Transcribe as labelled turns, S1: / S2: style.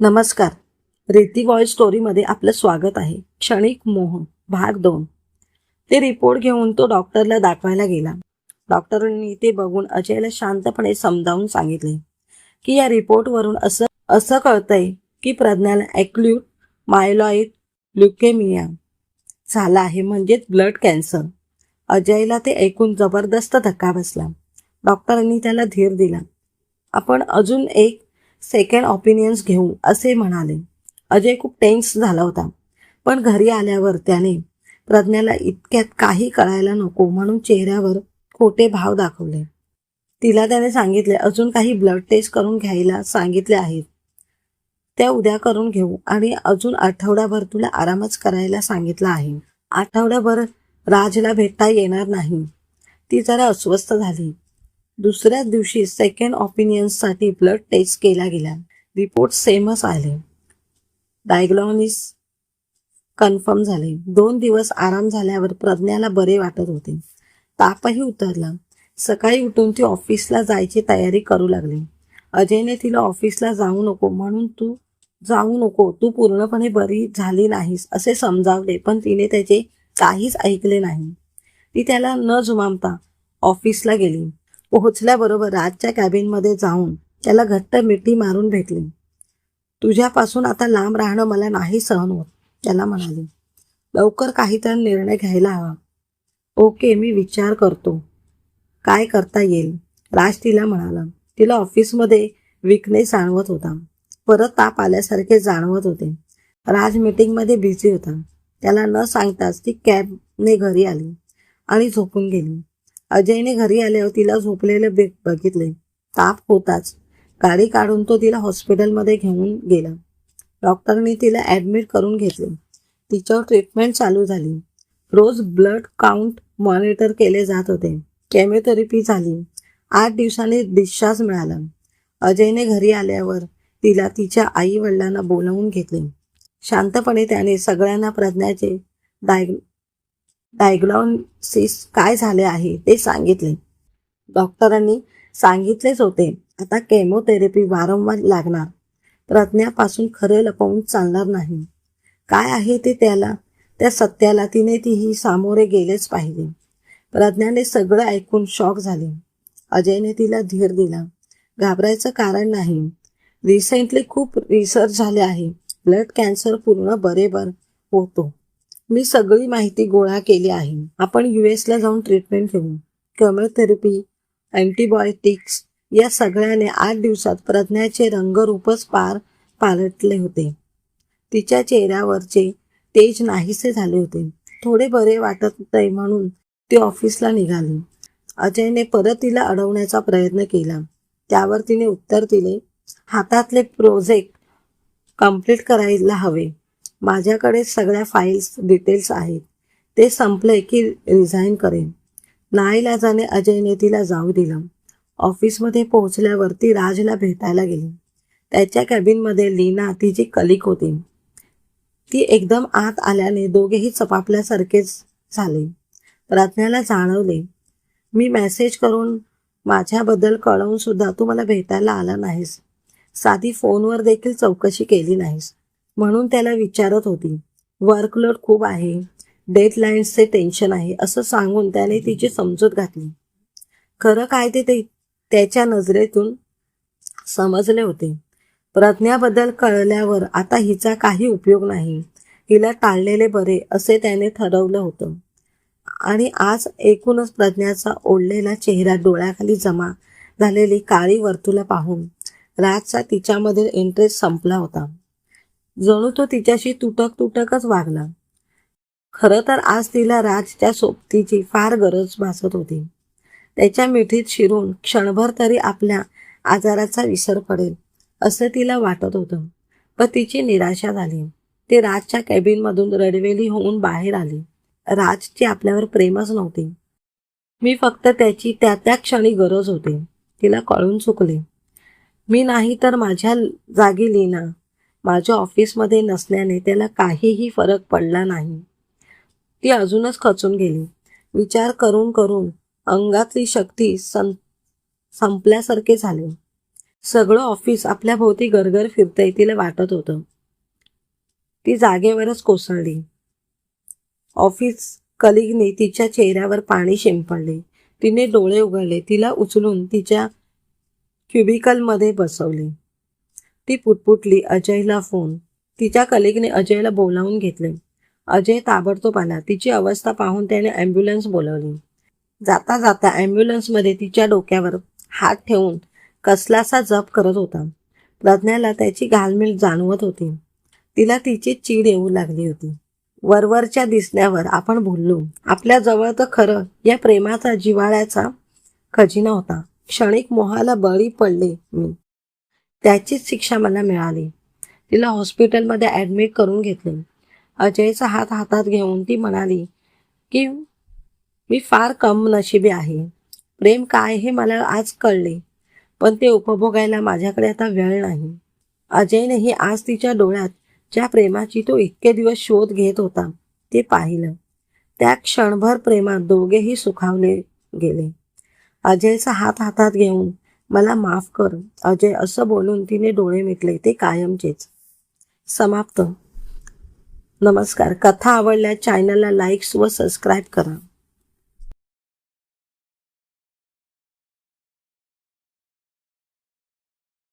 S1: नमस्कार. रेती वॉइस स्टोरीमध्ये आपलं स्वागत आहे. क्षणिक मोह भाग दोन. ते रिपोर्ट घेऊन तो डॉक्टरला दाखवायला गेला. डॉक्टरांनी ते बघून अजयला शांतपणे समजावून सांगितले की या रिपोर्टवरून असं असं कळतंय की प्रज्ञाला ॲक्ल्यूट मायलॉइड ल्युकेमिया झाला आहे म्हणजेच ब्लड कॅन्सर अजयला ते ऐकून जबरदस्त धक्का बसला. डॉक्टरांनी त्याला धीर दिला. आपण अजून एक सेकंड ऑपिनियन्स घेऊ असे म्हणाले. अजय खूप टेन्स झाला होता. पण घरी आल्यावर त्याने प्रज्ञाला इतक्यात काही कळायला नको म्हणून चेहऱ्यावर खोटे भाव दाखवले. तिला त्याने सांगितले अजून काही ब्लड टेस्ट करून घ्यायला सांगितले आहेत. त्या उद्या करून घेऊ आणि अजून आठवड्याभर तुला आरामच करायला सांगितलं आहे. आठवड्याभर राजला भेटता येणार नाही. ती जरा अस्वस्थ झाली. दुसऱ्याच दिवशी सेकंड ऑपिनियन्ससाठी ब्लड टेस्ट केला गेला. रिपोर्ट सेमच आले. डायग्नॉनिस कन्फर्म झाले. दोन दिवस आराम झाल्यावर प्रज्ञाला बरे वाटत होते. तापही उतरला. सकाळी उठून ती ऑफिसला जायची तयारी करू लागली. अजयने तिला ऑफिसला जाऊ नको म्हणून तू जाऊ नको तू पूर्णपणे बरी झाली नाहीस असे समजावले पण तिने त्याचे काहीच ऐकले नाही. ती त्याला न जुमामता ऑफिसला गेली. पोहोचल्याबरोबर राजच्या कॅबिनमध्ये जाऊन त्याला घट्ट मिठी मारून भेटली. तुझ्यापासून आता लांब राहणं मला नाही सहन होत त्याला म्हणाली. लवकर काहीतरी निर्णय घ्यायला हवा. ओके मी विचार करतो. काय करता येईल? राज तिला म्हणाला. तिला ऑफिसमध्ये विकनेस जाणवत होता. परत ताप आल्यासारखे जाणवत होते. राज मीटिंगमध्ये बिझी होता. त्याला न सांगताच ती कॅबने घरी आली आणि झोपून गेली. अजयने घरी आल्यावर तिला झोपलेले बे- बघितले ताप होताच. गाडी काढून तो तिला हॉस्पिटलमध्ये घेऊन गेला. डॉक्टरने तिला ॲडमिट करून घेतले. तिच्यावर ट्रीटमेंट चालू झाली. रोज ब्लड काउंट मॉनिटर केले जात होते. केमोथेरपी झाली. आठ दिवसांनी डिस्चार्ज मिळाला. अजयने घरी आल्यावर तिला तिच्या आई वडिलांना बोलावून घेतले. शांतपणे त्याने सगळ्यांना प्रज्ञाचे डायग डायग्नॉसिस काय झाले आहे ते सांगितले. डॉक्टरांनी सांगितलेच होते. आता केमोथेरपी वारंवार लागणार. प्रज्ञापासून खरे लपवून चालणार नाही. काय आहे ते त्याला त्या सत्याला तिने तीही सामोरे गेलेच पाहिजे. प्रज्ञाने सगळं ऐकून शॉक झाले. अजयने तिला धीर दिला. घाबरायचं कारण नाही. रिसेंटली खूप रिसर्च झाले आहे. ब्लड कॅन्सर पूर्ण बरेबर होतो. मी सगळी माहिती गोळा केली आहे. आपण युएसला जाऊन ट्रीटमेंट घेऊ. केमोथेरपी अँटीबायोटिक्स या सगळ्याने आठ दिवसात प्रज्ञाचे रंगरूपच पार पालटले होते. तिच्या चेहऱ्यावरचे तेज नाहीसे झाले होते. थोडे बरे वाटत नाही म्हणून ती ऑफिसला निघाली. अजयने परत तिला अडवण्याचा प्रयत्न केला. त्यावर तिने उत्तर दिले हातातले प्रोजेक्ट कंप्लीट करायला हवे. माझ्याकडे सगळ्या फाईल्स डिटेल्स आहेत. ते संपले की रिझाईन करेन. नाईलाजाने अजयने तिला जाऊ दिलं. ऑफिसमध्ये पोहोचल्यावर ती राजला भेटायला गेली. त्याच्या कॅबिनमध्ये लीना तिची कलिक होती. ती एकदम आत आल्याने दोघेही चपापल्यासारखेच झाले. प्रज्ञाला जाणवले मी मेसेज करून माझ्याबद्दल कळवून सुद्धा तू मला भेटायला आला नाहीस. साधी फोनवर देखील चौकशी केली नाहीस. म्हणून त्याला विचारत होती. वर्कलोड खूप आहे. डेडलाईन्सचे टेन्शन आहे असं सांगून त्याने तिची समजूत घातली. खरं काय ते ते त्याच्या नजरेतून समजले होते. प्रज्ञाबद्दल कळल्यावर आता हिचा काही उपयोग नाही. हिला टाळलेले बरे असे त्याने ठरवलं होतं. आणि आज एकूणच प्रज्ञाचा ओढलेला चेहरा डोळ्याखाली जमा झालेली काळी वर्तुला पाहून राजचा तिच्यामधील इंटरेस्ट संपला होता. जणू तो तिच्याशी तुटक तुटकच वागला. खरं तर आज तिला राजच्या सोबतीची फार गरज भासत होती. त्याच्या मिठीत शिरून क्षणभर तरी आपल्या आजाराचा विसर पडेल असं तिला वाटत होतं. पण तिची निराशा झाली. ती राजच्या कॅबिनमधून रडवेली होऊन बाहेर आली. राजची आपल्यावर प्रेमच नव्हती. मी फक्त त्याची त्या त्या क्षणी गरज होती. तिला कळून चुकले. मी नाही तर माझ्या जागी लिहिना माझ्या ऑफिसमध्ये नसल्याने त्याला काहीही फरक पडला नाही. ती अजूनच खचून गेली. विचार करून करून अंगातली शक्ती सं संपल्यासारखे झाले. सगळं ऑफिस आपल्या भोवती गरगर फिरतंय तिला वाटत होतं. ती जागेवरच कोसळली. ऑफिस कलिगने तिच्या चेहऱ्यावर पाणी शिंपडले. तिने डोळे उघडले. तिला उचलून तिच्या क्युबिकलमध्ये बसवले. ती पुटपुटली अजयला फोन तिच्या कलिगने अजयला बोलावून घेतले. अजय ताबडतोब आला. तिची अवस्था पाहून त्याने ॲम्ब्युलन्स बोलवली. जाता जाता ॲम्ब्युलन्समध्ये तिच्या डोक्यावर हात ठेवून कसलासा जप करत होता. प्रज्ञाला त्याची घालमेल जाणवत होती. तिला तिची चीड येऊ लागली होती. वरवरच्या दिसण्यावर आपण भुललो आपल्या जवळ तर खरं या प्रेमाचा जिव्हाळ्याचा खजिना होता. क्षणिक मोहाला बळी पडले मी. त्याचीच शिक्षा मला मिळाली. तिला हॉस्पिटलमध्ये ॲडमिट करून घेतले. अजयचा हात हातात घेऊन ती म्हणाली की मी फार कम नशिबी आहे. प्रेम काय हे मला आज कळले पण ते उपभोगायला माझ्याकडे आता वेळ नाही. अजयनेही आज तिच्या डोळ्यात ज्या प्रेमाची तो इतके दिवस शोध घेत होता ते पाहिलं. त्या क्षणभर प्रेमात दोघेही सुखावले गेले. अजयचा हात हातात घेऊन मला माफ कर. अजय असं बोलून तिने डोळे मिटले. ते कायमचेच. समाप्त. नमस्कार. कथा आवडल्या चॅनलला लाईक्स व सबस्क्राईब करा.